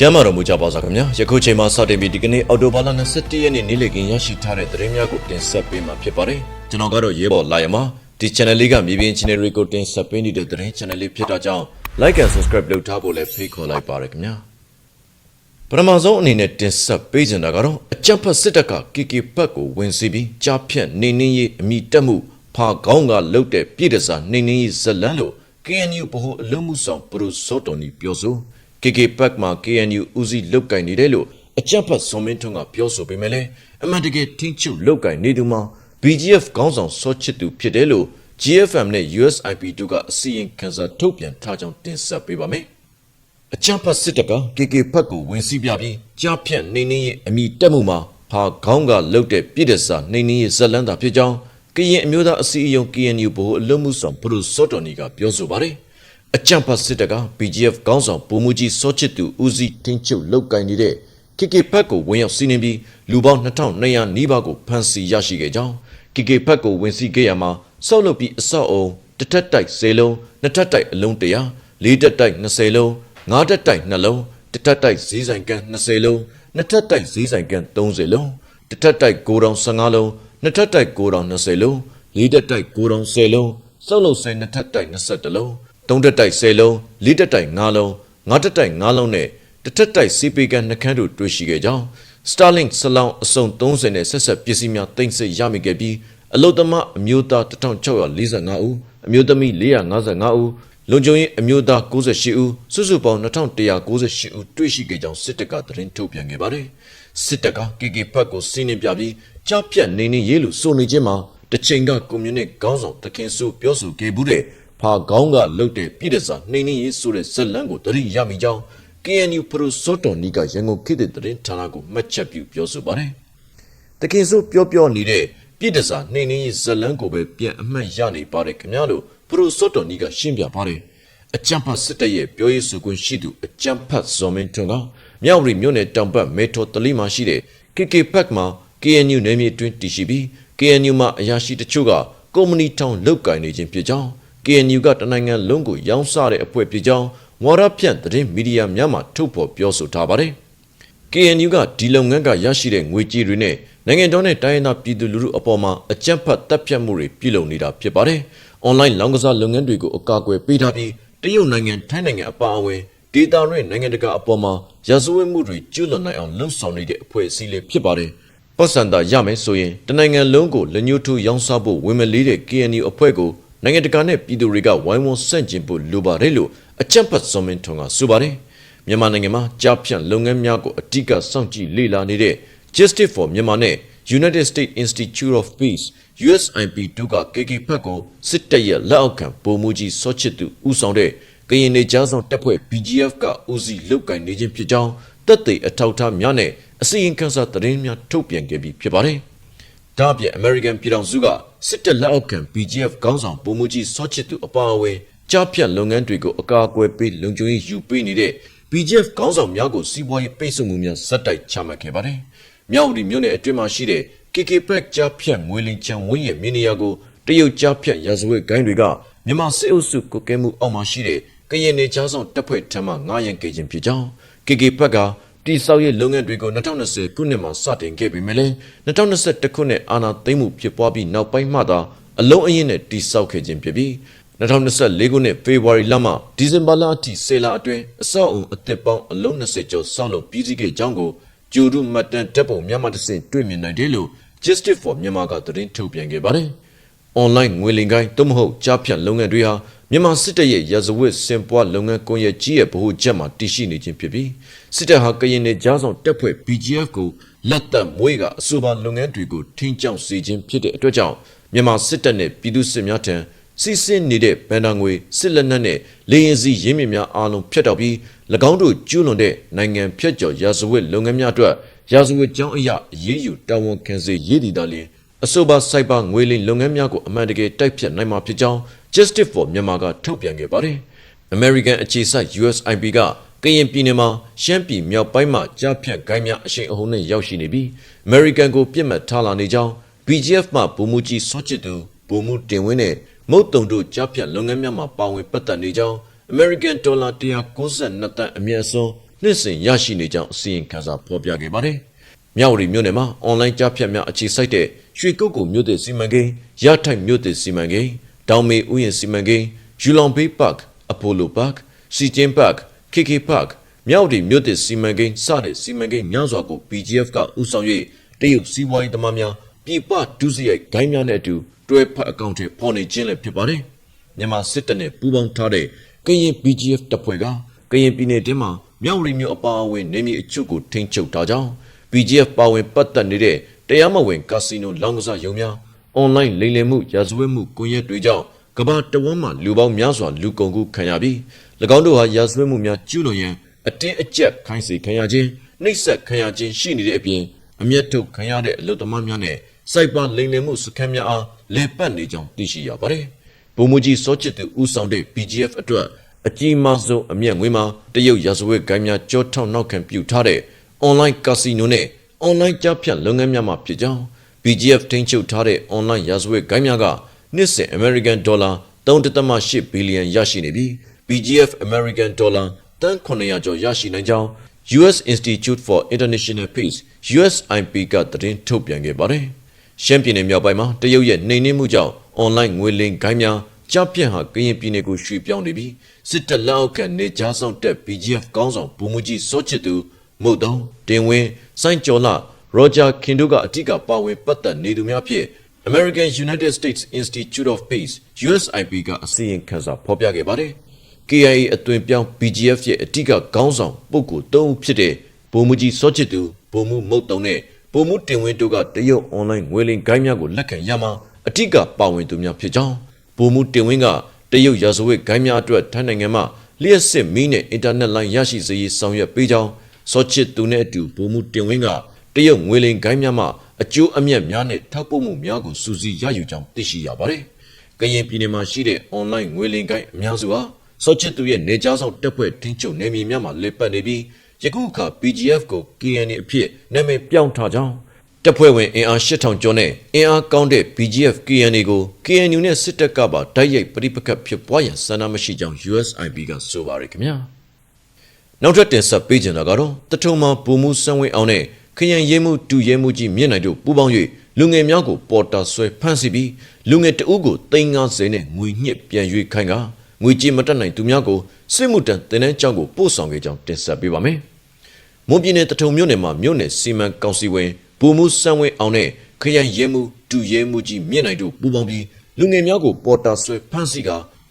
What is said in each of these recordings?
ကျမ်းမာတော်မူကြပါစားခင်ဗျာယခုချိန်မှာစတင်ပြီးဒီကနေ့အော်တိုဘာလ21ရက်နေ့နေ့လည်ခင်းရရှိထားတဲ့သတင်းများကိုတင်ဆက်ပေးမှာဖြစ်ပါတယ်ကျွန်တော်ကတော့ရဲဘော်လာရမဒီ channel လေးကမြေပြင် channel တွေကိုတင်ဆက်ပေးနေတဲ့သတင်း channel လေးဖြစ်တာကြောင့် like and subscribe လုပ်ထားဖို့လည်းဖိတ်ခေါ်လိုက်ပါရခင်ဗျာပထမဆုံးအနေနဲ့တင်ဆက်ပေးချင်တာကတော့အကြံဖတ်စစ်တပ်က KK ဘက်ကိုဝင်စီပြီးကြားဖြတ်နေနေရေးအမိတက်မှုဖာကောင်းကလုတ်တဲ့ပြည်တစားနေနေရေးဇလန်းလို့ KNU ဘဟုအလုံးမှုဆောင်ပရိုစောတော်နီပြောဆို KK ဘက်မှာ KNU ဦးစီးလုတ်ကင်နေတယ်လို့အကြံဖတ်စောမင်းထွန်းကပြောဆိုပေမဲ့လည်းအမှန်တကယ်ထင်းချုပ်လုတ်ကင်နေသူမှာ BGF ခေါင်းဆောင်စောချစ်သူဖြစ်တယ်လို့ GFM နဲ့ USIP တို့ကအစီရင်ခံစာထုတ်ပြန်ထားကြောင်းတင်ဆက်ပေးပါမယ်။အချမ်းဖတ်စစ်တပ်က KK ဖက်ကိုဝင်စီးပြပြီးကြားဖြတ်နေနေရဲ့အမိတက်မှုမှာဖာခေါင်းကလုတ်တဲ့ပြည်တစာနေနေရဲ့ဇလန်းတာဖြစ်ကြောင်းကရင်အမျိုးသားအစည်းအရုံး KNU ဘို့အလုံးမှုဆောင်ပရိုစောတော်နီကပြောဆိုပါတယ်။ အကြံဖတ်စစ်တပ်က BGF ကောင်းဆောင်ပုံမှုကြီးစောချစ်သူဦးစီးထင်းချုပ်လောက်ကင်နေတဲ့ KK ဖက်ကိုဝင်ရောက်စီးနှင်းပြီးလူပေါင်း2200နီးပါးကိုဖမ်းဆီးရရှိခဲ့ကြောင်း KK ဖက်ကိုဝင်စီးခဲ့ရမှာစောက်လုပ်ပြီးအဆောက်အုံတစ်ထက်တိုက်10လုံးနှစ်ထက်တိုက်အလုံး100လေးတက်တိုက်20လုံးငါးတက်တိုက်2လုံးတစ်ထက်တိုက်ဈေးဆိုင်ကန်20လုံးနှစ်ထက်တိုက်ဈေးဆိုင်ကန်30လုံးတစ်ထက်တိုက်9တောင်15လုံးနှစ်ထက်တိုက်9တောင်20လုံးလေးတက်တိုက်9တောင်10လုံးစောက်လုပ်ဆိုင်နှစ်ထက်တိုက်21လုံး သုံးတက်တိုက်10လုံးလေးတက်တိုက်5လုံးငါးတက်တိုက်5လုံးနဲ့တစ်ထက်တိုက်စီပီကန်နှခမ်းတို့တွေ့ရှိခဲ့ကြောင်း Starlink ဆလောင်းအစုံ30နဲ့ဆက်ဆက်ပစ္စည်းများတင်ဆက်ရမိခဲ့ပြီးအလုတ္တမအမျိုးသား1645ဦးအမျိုးသမီး455ဦးလုံခြုံရေးအမျိုးသား98ဦးစုစုပေါင်း2198ဦးတွေ့ရှိခဲ့ကြောင်းစစ်တပ်ကသတင်းထုတ်ပြန်ခဲ့ပါတယ်စစ်တပ်က KK ဘက်ကိုစီးနှင်ပြပြီးကြားဖြတ်နေနေရေးလို့စိုးနေခြင်းမှာတစ်ချိန်ကကွန်မြူနစ်ခေါင်းဆောင်တခင်ဆိုပြောဆိုခဲ့ဘူးတဲ့ ဖာခေါင်းကလုတ်တဲ့ပြည်တစားနှိမ့်နေရေးဆိုတဲ့ဇက်လန်းကိုတရိရမိကြောင်း KNU ပရိုစောတော်နီကရန်ကုန်ခေတ်တဲ့သတင်းဌာနကိုမှတ်ချက်ပြုပြောဆိုပါတယ်တခင်ဆိုပြောပြောနေတဲ့ပြည်တစားနှိမ့်နေရေးဇက်လန်းကိုပဲပြန်အမှတ်ရနေပါတယ်ခင်ဗျားလို့ပရိုစောတော်နီကရှင်းပြပါတယ်အကြံဖတ်စစ်တပ်ရဲ့ပြောရေးဆိုခွင့်ရှိသူအကြံဖတ်ဇော်မင်းထွန်းကမြောက်ရီမြို့နယ်တောင်ဘက်မေထော်တလီမှာရှိတဲ့ KK ဘက်မှာ KNU နယ်မြေတွင်တည်ရှိပြီး KNU မှာအရာရှိတချို့ကကုမ္ပဏီထောင်လုတ်ကင်နေခြင်းဖြစ်ကြောင်း KNU ကတနိုင်ငံလုံးကိုရောင်းစားတဲ့အဖွဲ့ဖြစ်ကြောင်းဝါရဖြန့်သတင်းမီဒီယာများမှထုတ်ဖော်ပြောဆိုထားပါတယ်။ KNU ကဒီလုပ်ငန်းကရရှိတဲ့ငွေကြေးတွေနဲ့နိုင်ငံတော်နဲ့တိုင်းရင်းသားပြည်သူလူထုအပေါ်မှာအကြမ်းဖက်တပ်ဖြတ်မှုတွေပြုလုပ်နေတာဖြစ်ပါတယ်။ online လောင်းကစားလုပ်ငန်းတွေကိုအကာအကွယ်ပေးထားပြီးတရုတ်နိုင်ငံထိုင်းနိုင်ငံအပါအဝင်ဒေသတွင်းနိုင်ငံတကာအပေါ်မှာရာဇဝတ်မှုတွေကျူးလွန်နိုင်အောင်လှုံ့ဆော်နေတဲ့အဖွဲ့အစည်းလေးဖြစ်ပါတယ်။ပတ်စံတာရမယ်ဆိုရင်တနိုင်ငံလုံးကိုလက်ညှိုးထိုးရောင်းစားဖို့ဝင်မလေးတဲ့ KNU အဖွဲ့ကို နိုင်ငံတကာနဲ့ပြည်သူတွေကဝိုင်းဝန်းဆန့်ကျင်ဖို့လိုပါတယ်လို့အချက်ဖတ်စောမင်းထွန်းကဆိုပါတယ်။မြန်မာနိုင်ငံမှာကြားဖြန့်လုပ်ငန်းများကိုအတိအကစောင့်ကြည့်လေ့လာနေတဲ့ Justice for Myanmar နဲ့ United States Institute of Peace USIP တို့က KK ဘက်ကိုစစ်တပ်ရဲ့လက်အောက်ခံပုံမှုကြီးစောချစ်သူဦးဆောင်တဲ့ကရင်နေကြားဆောင်တပ်ဖွဲ့ BGF ကဦးစီးလုတ်ကင်နေခြင်းဖြစ်ကြောင်းတပ်သိအထောက်အထားများနဲ့အစီရင်ခံစာသတင်းများထုတ်ပြန်ခဲ့ပြီးဖြစ်ပါတယ်။ဒါ့အပြင် American ပြည်ထောင်စုက စစ်တပ်လက်အောက်ခံ BGF ခေါင်းဆောင်ပုံမှုကြီးစောချစ်သူအပါအဝင်ကြားဖြတ်လုပ်ငန်းတွေကိုအကာအကွယ်ပေးလုံခြုံရေးယူပေးနေတဲ့ BGF ခေါင်းဆောင်များကိုစီးပွားရေးပိတ်ဆို့မှုများဇက်တိုက်ချမှတ်ခဲ့ပါတယ်။မြောက်ဒီမြို့နယ်အတွင်းမှာရှိတဲ့ KK Pack ကြားဖြတ်ငွေလင်ချံဝင်းရဲ့မြေနေရာကိုတရုတ်ကြားဖြတ်ရာဇဝတ်ဂိုင်းတွေကမြန်မာစစ်အုပ်စုကုတ်ကဲမှုအောက်မှာရှိတဲ့ကရင်နေကြားဆောင်တပ်ဖွဲ့ထံမှငားရန်ခဲ့ခြင်းဖြစ်ကြောင်း KK Pack က တိစောက်ရဲ့လုပ်ငန်းတွေကို2020ခုနှစ်မှာစတင်ခဲ့ပေမဲ့လည်း2021ခုနှစ်အာဏာသိမ်းမှုဖြစ်ပွားပြီးနောက်ပိုင်းမှသာအလုံးအင်းနဲ့တိစောက်ခဲ့ခြင်းဖြစ်ပြီး2024ခုနှစ်ဖေဖော်ဝါရီလမှဒီဇင်ဘာလအထိဆယ်လအတွင်းအစောက်အုံအသစ်ပေါင်းအလုံး20ကျော်စောက်လုပ်ပြီးစီးခဲ့ကြောင်းကိုကျူရုမတ်တန်တပ်ပုံမြန်မာတဆင့်တွေ့မြင်နိုင်တယ်လို့ Justice for Myanmar ကသတင်းထုတ်ပြန်ခဲ့ပါတယ်။ online ငွေလင်ကိုင်းသို့မဟုတ်ကြားဖြတ်လုပ်ငန်းတွေဟာမြန်မာစစ်တပ်ရဲ့ရာဇဝတ်စင်ပွားလုပ်ငန်းကွန်ရက်ကြီးရဲ့ဗဟိုချက်မှာတည်ရှိနေခြင်းဖြစ်ပြီးစစ်တပ်ဟာကရင်နယ်ကြားဆောင်တပ်ဖွဲ့ BGF ကိုလက်သက်မွေးကအဆိုပါလုပ်ငန်းတွေကိုထိန်းချုပ်စေခြင်းဖြစ်တဲ့အတွက်ကြောင့်မြန်မာစစ်တပ်နဲ့ပြည်သူစစ်များထံစီစဉ်နေတဲ့ဗန်ဒါငွေစစ်လက်နက်နဲ့လေရင်စီရင်းမြစ်များအားလုံးဖျက်တောက်ပြီး၎င်းတို့ကျူးလွန်တဲ့နိုင်ငံဖျက်ကျော်ရာဇဝတ်လုပ်ငန်းများအတွက်ရာဇဝတ်ကြောင်းအရာအရေးယူတာဝန်ခံစေရည်တည်တာလျင် အဆိုပါစိုက်ပါငွေလင်းလုပ်ငန်းများကိုအမှန်တကယ်တိုက်ဖြတ်နိုင်မှာဖြစ်ကြောင်း Justice for Myanmar ကထုတ်ပြန်ခဲ့ပါတယ်။ American အခြေစိုက် USIP ကကရင်ပြည်နယ်မှာရှမ်းပြည်မြောက်ပိုင်းမှာကြားဖြတ်ဂိုင်းများအရှိန်အဟုန်နဲ့ရောက်ရှိနေပြီး American ကိုပြစ်မှတ်ထားလာနေကြောင်း BGF မှဗိုလ်မှူးကြီးစောချစ်သူဗိုလ်မှူးတင်ဝင်းနဲ့မုတ်တုံတို့ကြားဖြတ်လုပ်ငန်းများမှာပါဝင်ပတ်သက်နေကြောင်း American Dollar 192တန်အမြတ်အစွန်းနှစ်စဉ်ရရှိနေကြောင်းအစီရင်ခံစာဖော်ပြခဲ့ပါတယ်။ မြောက်ရီမြို့နယ်မှာအွန်လိုင်းကြားဖြတ်များအခြေစိုက်တဲ့ရွှေကုတ်ကူမြို့သစ်စီမံကိန်းရထိုက်မြို့သစ်စီမံကိန်းတောင်မေဥယျာဉ်စီမံကိန်းယူလောင်ဘေးပတ်အပိုလိုပတ်စီကျင်းပတ်ခေခေပတ်မြောက်ရီမြို့သစ်စီမံကိန်းစတဲ့စီမံကိန်းများစွာကို BGF ကဥဆောင်၍တရုတ်စီးပွားရေးသမားများပြည်ပဒုစရိုက်ဂိုင်းများနဲ့အတူတွဲဖက်အကောင့်တွေပေါ်နေခြင်းလည်းဖြစ်ပါတယ်။မြန်မာစစ်တပ်နဲ့ပူးပေါင်းထားတဲ့ကရင် BGF တပ်ဖွဲ့ကကရင်ပြည်နယ်တွင်းမှာမြောက်ရီမြို့အပါအဝင်နေမြေအချို့ကိုထိန်းချုပ်ထားကြောင်း BGF ပါဝင်ပတ်သက်နေတဲ့တရားမဝင်ကာစီနိုလောင်းကစားရုံများအွန်လိုင်းလိမ်လည်မှုရာဇဝတ်မှုကွန်ရက်တွေကြောင့်ကမ္ဘာတဝန်းမှာလူပေါင်းများစွာလူကုန်ကူခံရပြီး၎င်းတို့ဟာရာဇဝတ်မှုများကျူးလွန်ရန်အတင်းအကျပ်ခိုင်းစေခံရခြင်းနှိပ်စက်ခံရခြင်းရှိနေတဲ့အပြင်အမျက်ထုတ်ခံရတဲ့အလုသမားများနဲ့စိုက်ပါလိမ်လည်မှုစခန်းများအားလဲပတ်နေကြောင်းသိရှိရပါတယ်။ဗိုလ်မှူးကြီးစောချစ်သူဦးဆောင်တဲ့ BGF အတွက်အကြီးမားဆုံးအမျက်ငွေမှာတရုတ်ရာဇဝတ်ဂိုင်းများကြောထောက်နောက်ခံပြုထားတဲ့ online casino နဲ့ online ကြားဖြတ်လုပ်ငန်းများမှာဖြစ်ကြောင်း BGF ထိန်းချုပ်ထားတဲ့ online ရာဇဝတ်ဂိုင်းများကနှစ်စဉ် American Dollar 3.8ဘီလီယံရရှိနေပြီး BGF American Dollar တန်း900ကျော်ရရှိနိုင်ကြောင်း US Institute for International Peace USIP ကသတင်းထုတ်ပြန်ခဲ့ပါတယ်။ရှမ်းပြည်နယ်မြောက်ပိုင်းမှာတရုတ်ရဲ့နှိမ်နင်းမှုကြောင့် online ငွေလိမ်ဂိုင်းများကြားပြန့်ဟာကရင်ပြည်နယ်ကိုရွှေ့ပြောင်းနေပြီးစစ်တပ်လက်အောက်ကနေကြားဆောင်တက် BGF ကောင်းဆောင်ဗိုလ်မှူးကြီးစောချစ်သူ မုတ်တုံတင်ဝင်းစိုင်းကျော်လာရောဂျာခင်တို့ကအထူးကပါဝင်ပတ်သက်နေသူများဖြင့် American United States Institute of Peace USIP ကအစီရင်ခံစာဖော်ပြခဲ့ပါတယ်။ KIA အသွင်ပြောင်း BGF ရဲ့အထူးကခေါင်းဆောင်ပုဂ္ဂိုလ်၃ဦးဖြစ်တဲ့ဗိုလ်မှူးကြီးစောချစ်သူဗိုလ်မှူးမုတ်တုံနဲ့ဗိုလ်မှူးတင်ဝင်းတို့ကတရုတ် online ငွေလိမ်ဂိုင်းများကိုလက်ခံရမှာအထူးကပါဝင်သူများဖြစ်ကြောင်းဗိုလ်မှူးတင်ဝင်းကတရုတ်ရာဇဝတ်ဂိုင်းများအတွက်ထိုင်းနိုင်ငံမှာလျှက်စစ်မီးနဲ့အင်တာနက်လိုင်းရရှိစေရေးဆောင်ရွက်ပေးကြောင်း စောချစ်သူနဲ့အတူဗိုလ်မှူးတင်ဝင်းကတရုတ်ငွေလိမ်ဂိုင်းများမှအကျိုးအမြတ်များနဲ့ထောက်ပို့မှုများကိုစူးစီးရယူကြောင်းသိရှိရပါတယ်။ကရင်ပြည်နယ်မှာရှိတဲ့ online ငွေလိမ်ဂိုင်းအများစုဟာစောချစ်သူရဲ့နေကြားဆောင်တပ်ဖွဲ့ထင်းချုပ်နေမြေများမှာလက်ပတ်နေပြီးယခုအခါ PGF ကို KNA အဖြစ်နာမည်ပြောင်းထားကြောင်းတပ်ဖွဲ့ဝင်အင်အား8000ကျော်နဲ့အင်အားကောင်းတဲ့ BGF KNA ကို KNU နဲ့စစ်တပ်ကပါတိုက်ရိုက်ပြိပခတ်ဖြစ်ပွားရန်ဆန္ဒမရှိကြောင်း USIP ကဆိုပါရခင်ဗျာ နောက်ထပ်တင်ဆက်ပေးကြတာကတော့တထုံမှာပုံမှုစံဝင်းအောင်နဲ့ခရံရဲမှုတူရဲမှုကြီးမြင့်နိုင်တို့ပူးပေါင်း၍လူငယ်များကိုပေါ်တာဆွဲဖမ်းဆီးပြီးလူငယ်တအုပ်ကို350နဲ့ငွေညှစ်ပြန်ရွေးခိုင်းကငွေကြေးမတက်နိုင်သူများကိုစစ်မှုတန်းတင်တဲ့ကြောင်းကိုပို့ဆောင်ခဲ့ကြောင်းတင်ဆက်ပေးပါမယ်။မွန်ပြည်နယ်တထုံမြို့နယ်မှာမြို့နယ်စီမံကောင်စီဝင်ဘူမှုစံဝင်းအောင်နဲ့ခရံရဲမှုတူရဲမှုကြီးမြင့်နိုင်တို့ပူးပေါင်းပြီးလူငယ်များကိုပေါ်တာဆွဲဖမ်းဆီးက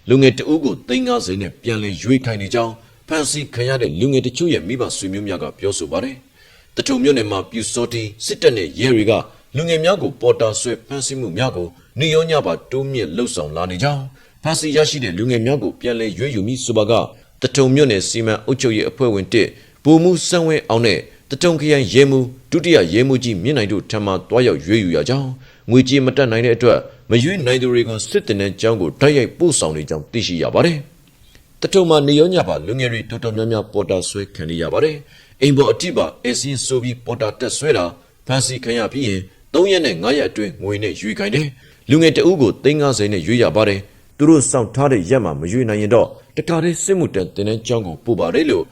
လူငယ်တအုပ်ကို350နဲ့ပြန်လည်ရွေးခိုင်းနေကြောင်း ဖမ်းဆီးခံရတဲ့လူငယ်တချို့ရဲ့မိဘဆွေမျိုးများကပြောဆိုပါတယ်။တထုံမြို့နယ်မှာပြူစောတီစစ်တပ်နဲ့ရဲတွေကလူငယ်များကိုပေါ်တာဆွဲဖမ်းဆီးမှုများကိုနေရောညပါတိုးမြင့်လှုပ်ဆောင်လာနေကြောင်းဖမ်းဆီးရရှိတဲ့လူငယ်များကိုပြန်လည်ရွေးယူမိဆိုပါကတထုံမြို့နယ်စီမံအုပ်ချုပ်ရေးအဖွဲ့ဝင်တစ်ဘူမှုစံဝင်းအောင်နဲ့တထုံခရိုင်ရဲမှုဒုတိယရဲမှုကြီးမြင့်နိုင်တို့ထံမှတွားရောက်ရွေးယူရကြောင်းငွေကြေးမတက်နိုင်တဲ့အတွက်မရွေးနိုင်သူတွေကိုစစ်တင်တဲ့ကြောင်းကိုတိုက်ရိုက်ပို့ဆောင်နေကြောင်းသိရှိရပါတယ်။ တထုံမှာနေရောညပါလူငယ်တွေတော်တော်များများပေါ်တာဆွဲခံရပါတယ်။အိမ်ပေါ်အတိပါအစင်းဆိုပြီးပေါ်တာတက်ဆွဲတာဖမ်းဆီးခံရပြီးရင်3ရက်နဲ့9ရက်အတွင်းငွေနဲ့ရွေးခိုင်းတယ်။လူငယ်တအုပ်ကို350နဲ့ရွေးရပါတယ်။သူတို့စောင့်ထားတဲ့ရက်မှာမရွေးနိုင်ရင်တော့တခါတည်းစစ်မှုတန်းတင်တဲ့ကြောင်းကိုပို့ပါတယ်လို့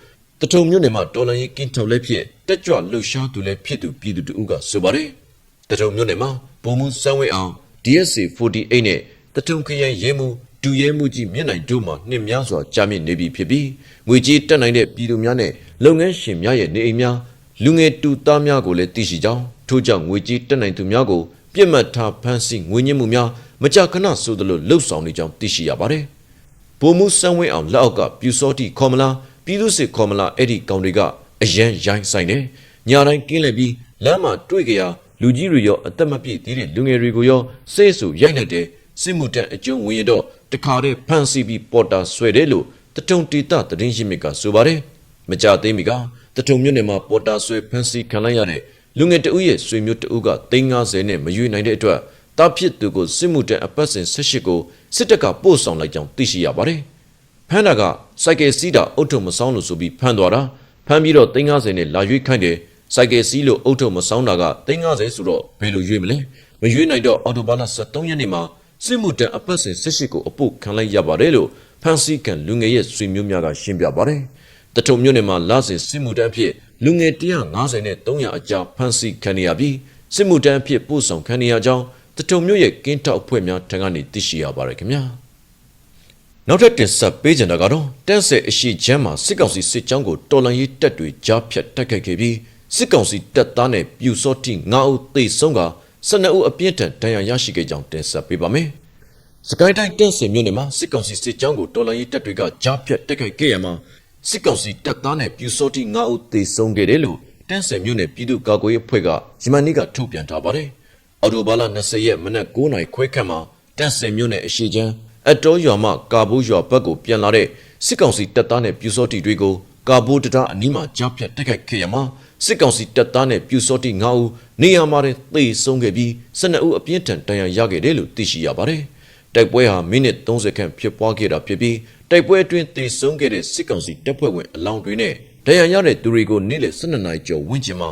တထုံမြို့နယ်မှာတော်လန်ရေးကင်းထောက်လက်ဖြစ်တက်ကြွလှုပ်ရှားသူလည်းဖြစ်သူပြည်သူတဦးကဆိုပါတယ်။တထုံမြို့နယ်မှာဘုံမှုစံဝဲအောင် DSC 48နဲ့တထုံခရိုင်ရဲမှု ဒူရဲမှုကြီးမြင့်နိုင်တို့မှနှစ်များစွာကြာမြင့်နေပြီဖြစ်ပြီးငွေကြေးတက်နိုင်တဲ့ပြည်သူများနဲ့လုပ်ငန်းရှင်များရဲ့နေအိမ်များလူငယ်တူသားများကိုလည်းသိရှိကြောင်းထို့ကြောင့်ငွေကြေးတက်နိုင်သူများကိုပြစ်မှတ်ထားဖမ်းဆီးငွေညှစ်မှုများမကြာခဏဆိုသလိုလှုပ်ဆောင်နေကြောင်းသိရှိရပါတယ်။ဗိုလ်မှုစံဝဲအောင်လက်အောက်ကပြူစောတိခေါ်မလားပြည်သူစစ်ခေါ်မလားအဲ့ဒီကောင်တွေကအရန်ရိုင်းဆိုင်တယ်။ညာတိုင်းကင်းလဲပြီးလမ်းမှာတွေ့ကြရလူကြီးတွေရောအသက်မပြည့်သေးတဲ့လူငယ်တွေကိုရောစိတ်ဆူရိုက်လိုက်တယ်စစ်မှုတန်းအကျုံးဝင်ရတော့ တခါတည်းဖမ်းဆီးပြီးပေါ်တာဆွဲတယ်လို့တထုံတီတာတရင်ရှိမြစ်ကဆိုပါတယ်။မကြသေးမီကတထုံမြို့နယ်မှာပေါ်တာဆွဲဖမ်းဆီးခံလိုက်ရတဲ့လူငယ်တဦးရဲ့ဆွေမျိုးတဦးက350နဲ့မရွေးနိုင်တဲ့အတွက်တာဖြစ်သူကိုစစ်မှုတန်းအပတ်စဉ်18ကိုစစ်တပ်ကပို့ဆောင်လိုက်ကြောင်းသိရှိရပါတယ်။ဖမ်းတာကစိုက်ကယ်စီးတာအုတ်ထုံမဆောင်းလို့ဆိုပြီးဖမ်းသွားတာဖမ်းပြီးတော့350နဲ့လာရွေးခိုင်းတယ်စိုက်ကယ်စီးလို့အုတ်ထုံမဆောင်းတာက350ဆိုတော့ဘယ်လိုရွေးမလဲမရွေးနိုင်တော့အော်တိုဘာလ23ရက်နေ့မှာ စစ်မှုတန်းအပတ်စဉ်18ကိုအပုတ်ခံလိုက်ရပါတယ်လို့ဖမ်းဆီးခံလူငယ်ရဲ့ဆွေမျိုးများကရှင်းပြပါတယ်တထုံမြို့နယ်မှာလစဉ်စစ်မှုတန်းအဖြစ်လူငယ်150နဲ့300အကြားဖမ်းဆီးခံရပြီးစစ်မှုတန်းအဖြစ်ပို့ဆောင်ခံရကြောင်းတထုံမြို့ရဲ့ကင်းထောက်အဖွဲ့များထံကနေသိရှိရပါတယ်ခင်ဗျာနောက်ထပ်တင်ဆက်ပေးကြတာကတော့တန်းဆယ်အရှိချမ်းမှာစစ်ကောင်စီစစ်ကြောင်းကိုတော်လန်ရေးတပ်တွေကြားဖြတ်တိုက်ခိုက်ခဲ့ပြီးစစ်ကောင်စီတပ်သားနဲ့ပြူစောတိ9ဦးသေဆုံးက 12ဦးအပြင်းထန်ဒဏ်ရာရရှိခဲ့ကြောင်းတင်ဆက်ပေးပါမယ်။စကိုင်းတိုင်းတန်းဆယ်မြို့နယ်မှာစစ်ကောင်စီစစ်ကြောင်းကိုတော်လန်ရေးတပ်တွေကကြားဖြတ်တိုက်ခိုက်ခဲ့ရမှာစစ်ကောင်စီတပ်သားနဲ့ပြူစောတိ9ဦးသေဆုံးခဲ့တယ်လို့တန်းဆယ်မြို့နယ်ပြည်သူ့ကာကွယ်ရေးအဖွဲ့ကဂျမန်နီကထုတ်ပြန်ထားပါတယ်။အော်တိုဘာလ20ရက်မနက်9:00နာရီခွဲခန့်မှာတန်းဆယ်မြို့နယ်အရှိချမ်းအတော်ရွာမှကာဘိုးရွာဘက်ကိုပြန်လာတဲ့စစ်ကောင်စီတပ်သားနဲ့ပြူစောတိတွေကိုကာဘိုးတံတားအနီးမှာကြားဖြတ်တိုက်ခိုက်ခဲ့ရမှာ စစ်ကောင်စီတပ်သားနဲ့ပြူစောတိ9ဦးနေရာမှာတင်သေဆုံးခဲ့ပြီး12ဦးအပြင်းထန်ဒဏ်ရာရခဲ့တယ်လို့သိရှိရပါတယ်။တိုက်ပွဲဟာမိနစ်30ခန့်ဖြစ်ပွားခဲ့တာဖြစ်ပြီးတိုက်ပွဲအတွင်းသေဆုံးခဲ့တဲ့စစ်ကောင်စီတပ်ဖွဲ့ဝင်အလောင်းတွေနဲ့ဒဏ်ရာရတဲ့သူတွေကိုနေ့လယ်12နာရီကျော်ဝန်းကျင်မှာ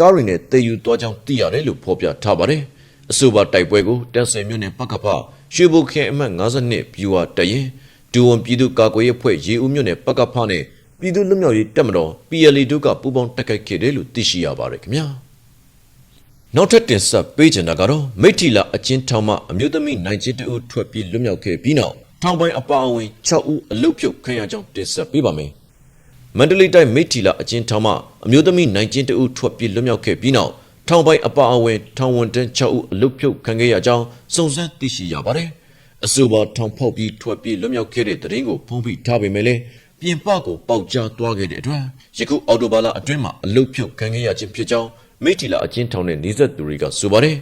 ကားတွေနဲ့တည်ယူသွားကြောင်းသိရတယ်လို့ဖော်ပြထားပါတယ်။အဆိုပါတိုက်ပွဲကိုတန်ဆယ်မြို့နယ်ပကဖရွှေဘုခင်အမှတ်52ဗျူဟာတရင်ဒူဝန်ပြည်သူ့ကာကွယ်ရေးအဖွဲ့ရေဦးမြို့နယ်ပကဖနဲ့ ပြည်သူ့လွတ်မြောက်ရေးတပ်မတော် PLA တို့ကပူးပေါင်းတိုက်ခိုက်ခဲ့တယ်လို့သိရှိရပါတယ်ခင်ဗျာနောက်ထပ်တင်ဆက်ပေးချင်တာကတော့မိထီလာအချင်းထောင်မှအမျိုးသမီးနိုင်ချင်းတဦးထွက်ပြေးလွတ်မြောက်ခဲ့ပြီးနောက်ထောင်ပိုင်းအပါအဝင်6ဦးအလုတ်ဖြုတ်ခံရကြောင်းတင်ဆက်ပေးပါမယ်မန္တလေးတိုင်းမိထီလာအချင်းထောင်မှအမျိုးသမီးနိုင်ချင်းတဦးထွက်ပြေးလွတ်မြောက်ခဲ့ပြီးနောက်ထောင်ပိုင်းအပါအဝင်ထောင်ဝန်တန်း6ဦးအလုတ်ဖြုတ်ခံခဲ့ရကြောင်းစုံစမ်းသိရှိရပါတယ်အဆိုပါထောင်ဖောက်ပြီးထွက်ပြေးလွတ်မြောက်ခဲ့တဲ့တရင်ကိုဖုံးဖိထားပေမဲ့လည်း ပြင်ပကိုပေါက်ကြားသွားခဲ့တဲ့အတွက်ယခုအော်တိုဘာလအတွင်းမှာအလုတ်ဖြုတ်ခံခဲ့ရခြင်းဖြစ်ကြောင်းမိထီလာအချင်းထောင်နဲ့နေဆက်သူတွေကဆိုပါတယ်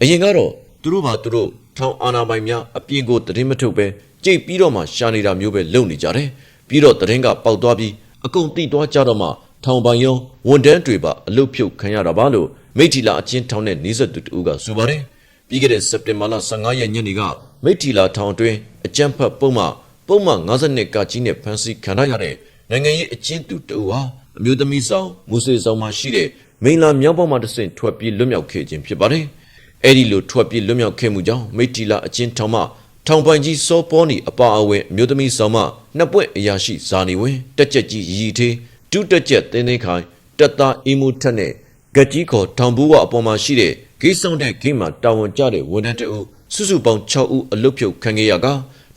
အရင်ကတော့သူတို့ဘာသူတို့ထောင်အာနာပိုင်များအပြင်ကိုတရင်မထုတ်ပဲကြိတ်ပြီးတော့မှရှာနေတာမျိုးပဲလုပ်နေကြတယ်ပြီးတော့တရင်ကပေါက်သွားပြီးအကုန်တိသွားကြတော့မှထောင်ပိုင်ယုံဝန်တန်းတွေပါအလုတ်ဖြုတ်ခံရတာပါလို့မိထီလာအချင်းထောင်နဲ့နေဆက်သူတူကဆိုပါတယ်ပြီးခဲ့တဲ့စက်တင်ဘာလ15ရက်ညနေကမိထီလာထောင်တွင်အကြမ်းဖက်ပုံမှ ပုံမှ52ကကြီးနဲ့ဖမ်းဆီးခံရတဲ့နိုင်ငံရေးအကျဉ်းသူတအူဟာအမျိုးသမီးဆောင်မူစေဆောင်မှာရှိတဲ့မိန်လာမြောက်ပေါ်မှာတဆင့်ထွက်ပြေးလွတ်မြောက်ခဲ့ခြင်းဖြစ်ပါတယ်။အဲဒီလိုထွက်ပြေးလွတ်မြောက်ခဲ့မှုကြောင့်မိထီလာအကျဉ်းထောင်မှထောင်ပိုင်ကြီးစောပေါ်နီအပါအဝင်အမျိုးသမီးဆောင်မှနှစ်ပွင့်အရာရှိဇာနေဝင်တက်ကြက်ကြီးရီထေးဒုတက်ကြက်တင်းတင်းခိုင်တက်သားအီမူထက်နဲ့ဂက်ကြီးခေါ်ထောင်ဘူးဝအပေါ်မှာရှိတဲ့ဂိတ်ဆောင်တဲ့ဂိတ်မှာတာဝန်ကျတဲ့ဝန်ထမ်းတအုပ်စုစုပေါင်း6ဦးအလွတ်ဖြုတ်ခံခဲ့ရက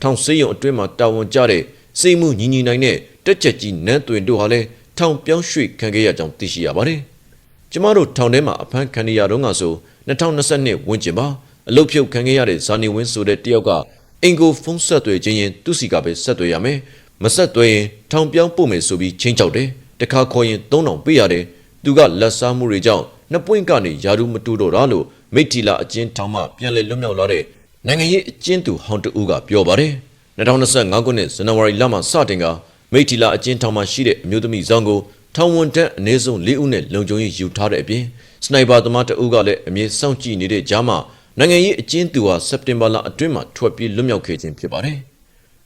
ထောင်ဆေးရုံအတွင်းမှာတာဝန်ကျတဲ့စိတ်မှုညီညီနိုင်တဲ့တက်ချက်ကြီးနန်းသွင်တို့ဟာလည်းထောင်ပြောင်းရွှေ့ခံခဲ့ရကြောင်းသိရှိရပါတယ်။ကျမတို့ထောင်ထဲမှာအဖမ်းခံရတော့ငါဆို2022ဝန်းကျင်ပါအလုတ်ဖြုတ်ခံခဲ့ရတဲ့ဇာနီဝင်းဆိုတဲ့တယောက်ကအင်ကိုဖုန်းဆက်သွယ်ခြင်းရင်သူ့စီကပဲဆက်သွယ်ရမယ်။မဆက်သွယ်ရင်ထောင်ပြောင်းပို့မယ်ဆိုပြီးချင်းချောက်တယ်။တခါခေါ်ရင်3000ပေးရတယ်။သူကလက်စားမှုတွေကြောင့်နှစ်ပွင့်ကနေယာရုမတူတော့တာလို့မိထီလာအချင်းထောင်မှပြန်လည်လွတ်မြောက်လာတဲ့ နိုင်ငံရေးအကျဉ်းသူဟောင်းတဦးကပြောပါတယ်2025ခုနှစ်ဇန်နဝါရီလမှာစတင်ကမိထီလာအကျဉ်းထောင်မှာရှိတဲ့အမျိုးသမီးဇောင်းကိုထောင်ဝန်တက်အနည်းဆုံး၄ဦးနဲ့လုံခြုံရေးယူထားတဲ့အပြင်စနိုက်ပါသမားတဦးကလည်းအမြဲစောင့်ကြည့်နေတဲ့ကြားမှာနိုင်ငံရေးအကျဉ်းသူဟာစက်တင်ဘာလအတွင်းမှာထွက်ပြေးလွတ်မြောက်ခဲ့ခြင်းဖြစ်ပါတယ်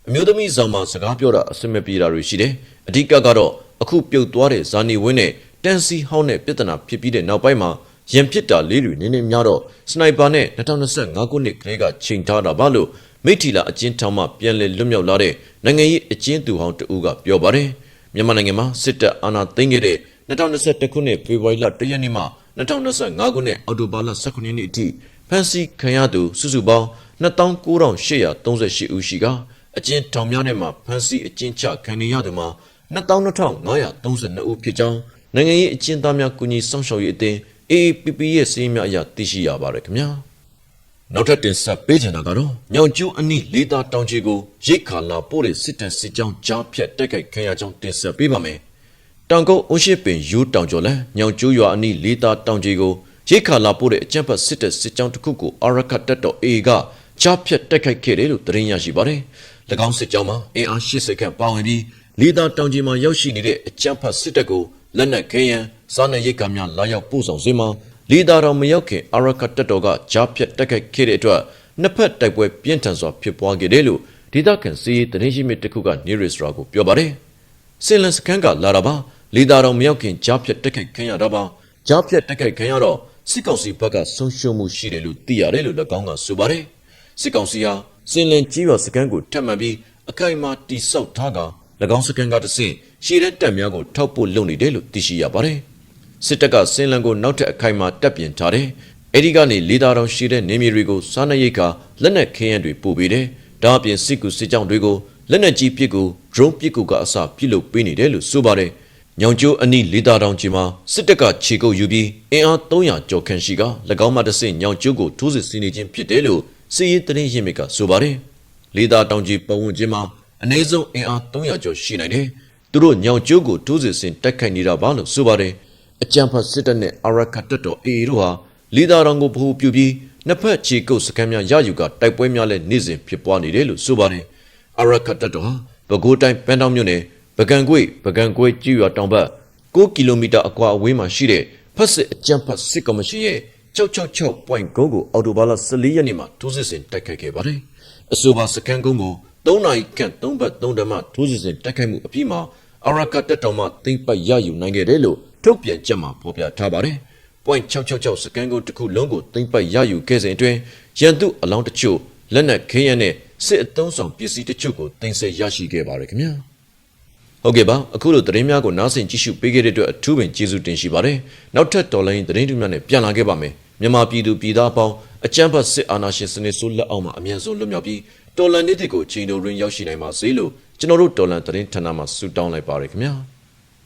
အမျိုးသမီးဇောင်းမှာစကားပြောတာအဆင်မပြေတာတွေရှိတယ်အဓိကကတော့အခုပြုတ်သွားတဲ့ဇာနီဝင်းနဲ့တန်စီဟောင်းနဲ့ပြဿနာဖြစ်ပြီးတဲ့နောက်ပိုင်းမှာ ရန်ဖြစ်တာလေးတွေနည်းနည်းများတော့စနိုက်ပါနဲ့2025ခုနှစ်ကလေးကချိန်ထားတာပါလို့မိထီလာအကျဉ်းထောင်မှပြန်လည်လွတ်မြောက်လာတဲ့နိုင်ငံရေးအကျဉ်းသူဟောင်းတဦးကပြောပါတယ်မြန်မာနိုင်ငံမှာစစ်တပ်အာဏာသိမ်းခဲ့တဲ့2021ခုနှစ်ဖေဖော်ဝါရီလ1ရက်နေ့မှ2025ခုနှစ်အောက်တိုဘာလ18ရက်နေ့အထိဖမ်းဆီးခံရသူစုစုပေါင်း29,838ဦးရှိကအကျဉ်းထောင်များထဲမှာဖမ်းဆီးအကျဉ်းချခံနေရသူမှာ22,532ဦးဖြစ်ကြောင်းနိုင်ငံရေးအကျဉ်းသားများကူညီဆောင်ရှောက်ရေးအသင်း AAPP ရဲ့စီးရင်များအရသိရှိရပါတယ်ခင်ဗျာနောက်ထပ်တင်ဆက်ပေးချင်တာကတော့ညောင်ကျူးအနီးလေးသားတောင်ကြီးကိုရိတ်ခါလာပို့တဲ့စစ်တမ်းစစ်ကြောင်းကြားဖြတ်တိုက်ခိုက်ခံရကြောင်းတင်ဆက်ပေးပါမယ်တောင်ကုန်းအုံရှိပင်ယူတောင်ကျော်လန်ညောင်ကျူးရွာအနီးလေးသားတောင်ကြီးကိုရိတ်ခါလာပို့တဲ့အကြမ်းဖက်စစ်တပ်စစ်ကြောင်းတစ်ခုကိုအာရခတ်တပ်တော် A ကကြားဖြတ်တိုက်ခိုက်ခဲ့တယ်လို့သတင်းရရှိပါတယ်၎င်းစစ်ကြောင်းမှာအင်အား80ခန့်ပါဝင်ပြီးလေးသားတောင်ကြီးမှာရောက်ရှိနေတဲ့အကြမ်းဖက်စစ်တပ်ကို လက်နက်ခဲယမ်းစားနပ်ရိက္ခာများလာရောက်ပို့ဆောင်စေမှာလီဒါတော်မရောက်ခင်အာရခတ်တပ်တော်ကကြားဖြတ်တက်ခိုက်ခဲ့တဲ့အတွက်နှစ်ဖက်တိုက်ပွဲပြင်းထန်စွာဖြစ်ပွားခဲ့တယ်လို့ဒေသခံစီးရေးသတင်းရှိမြစ်တစ်ခုကနေရစ်စရာကိုပြောပါတယ်။စင်လန်စခန်းကလာတာပါလီဒါတော်မရောက်ခင်ကြားဖြတ်တက်ခိုက်ခံရတာပါကြားဖြတ်တက်ခိုက်ခံရတော့စစ်ကောင်စီဘက်ကဆုံးရှုံးမှုရှိတယ်လို့သိရတယ်လို့၎င်းကဆိုပါတယ်။စစ်ကောင်စီဟာစင်လန်ကြီးရွာစခန်းကိုထပ်မံပြီးအခိုင်အမာတိစောက်ထားက၎င်းစကန်ကတဆင့် ရှေ့တဲ့တပ်များကိုထောက်ပို့လုပ်နေတယ်လို့သိရှိရပါတယ်စစ်တပ်ကစင်လန်ကိုနောက်ထပ်အခိုင်အမာတပ်ပြင်ထားတယ်အဲဒီကနေလေးသားတော်ရှိတဲ့နေမြေတွေကိုစားနပ်ရိက္ခာလက်နက်ခဲယမ်းတွေပို့ပေးတယ်ဒါအပြင်စစ်ကူစစ်ကြောင်းတွေကိုလက်နက်ကြီးပစ်ကူ drone ပစ်ကူကအစပြုလုပ်ပေးနေတယ်လို့ဆိုပါတယ်ညောင်ကျိုးအနီးလေးသားတောင်ကြီးမှာစစ်တပ်ကခြေကုပ်ယူပြီးအင်အား300ကျော်ခန့်ရှိက၎င်းမှတဆင့်ညောင်ကျိုးကိုထိုးစစ်ဆင်နေခြင်းဖြစ်တယ်လို့စီးရီးသတင်းရင်းမြစ်ကဆိုပါတယ်လေးသားတောင်ကြီးပတ်ဝန်းကျင်မှာအနည်းဆုံးအင်အား300ကျော်ရှိနိုင်တယ် သူတို့ညောင်ကျိုးကိုထိုးစစ်ဆင်တိုက်ခိုက်နေတာပါလို့ဆိုပါတယ်အကြံဖတ်စစ်တပ်နဲ့အာရခတ်တပ်တော်အေအေတို့ဟာလေးသားတောင်ကိုဗဟိုပြုပြီးနှစ်ဖက်ခြေကုပ်စခန်းများရယူကတိုက်ပွဲများလည်းနေ့စဉ်ဖြစ်ပွားနေတယ်လို့ဆိုပါတယ်အာရခတ်တပ်တော်ဟာပဲခူးတိုင်းပန်းတောင်မြို့နယ်ပကံကွေ့ပကံကွေ့ကျွော်တောင်ဘက်9ကီလိုမီတာအကွာအဝေးမှာရှိတဲ့ဖက်စစ်အကြံဖတ်စစ်ကော်မရှင်ရဲ့666.9ကိုအော်တိုဘာလ14ရက်နေ့မှာထိုးစစ်ဆင်တိုက်ခိုက်ခဲ့ပါတယ်။အဆိုပါစကန်ကုန်းကို 3နာရီခန့်3ဘတ်3ဓမ္မထိုးစစ်ဆင်တိုက်ခိုက်မှုအပြီးမှာအရကတက်တော်မှသိမ့်ပတ်ရယူနိုင်ခဲ့တယ်လို့ထုတ်ပြန်ချက်မှာဖော်ပြထားပါတယ်။ .666 စကန်ကုန်းတစ်ခုလုံးကိုသိမ့်ပတ်ရယူခဲ့စဉ်အတွင်းရန်သူအလောင်းတချို့လက်နက်ခဲယမ်းနဲ့စစ်အုံဆောင်ပစ္စည်းတချို့ကိုတင်ဆက်ရရှိခဲ့ပါတယ်ခင်ဗျာ။ဟုတ်ကဲ့ပါအခုလိုသတင်းများကိုနားဆင်ကြည့်ရှုပေးခဲ့တဲ့အတွက်အထူးပင်ကျေးဇူးတင်ရှိပါတယ်နောက်ထပ်တော်လိုင်းသတင်းတွေများနဲ့ပြန်လာခဲ့ပါမယ်မြန်မာပြည်သူပြည်သားအပေါင်းအကြမ်းဖက်စစ်အာဏာရှင်စနစ်ဆိုးလက်အောက်မှာအမြန်ဆုံးလွတ်မြောက်ပြီး တော်လန်နေ့တွေကိုချိန်တော်ရင်းရောက်ရှိနိုင်ပါစေလို့ကျွန်တော်တို့တော်လန်သတင်းဌာနမှဆုတောင်းလိုက်ပါရခင်ဗျာ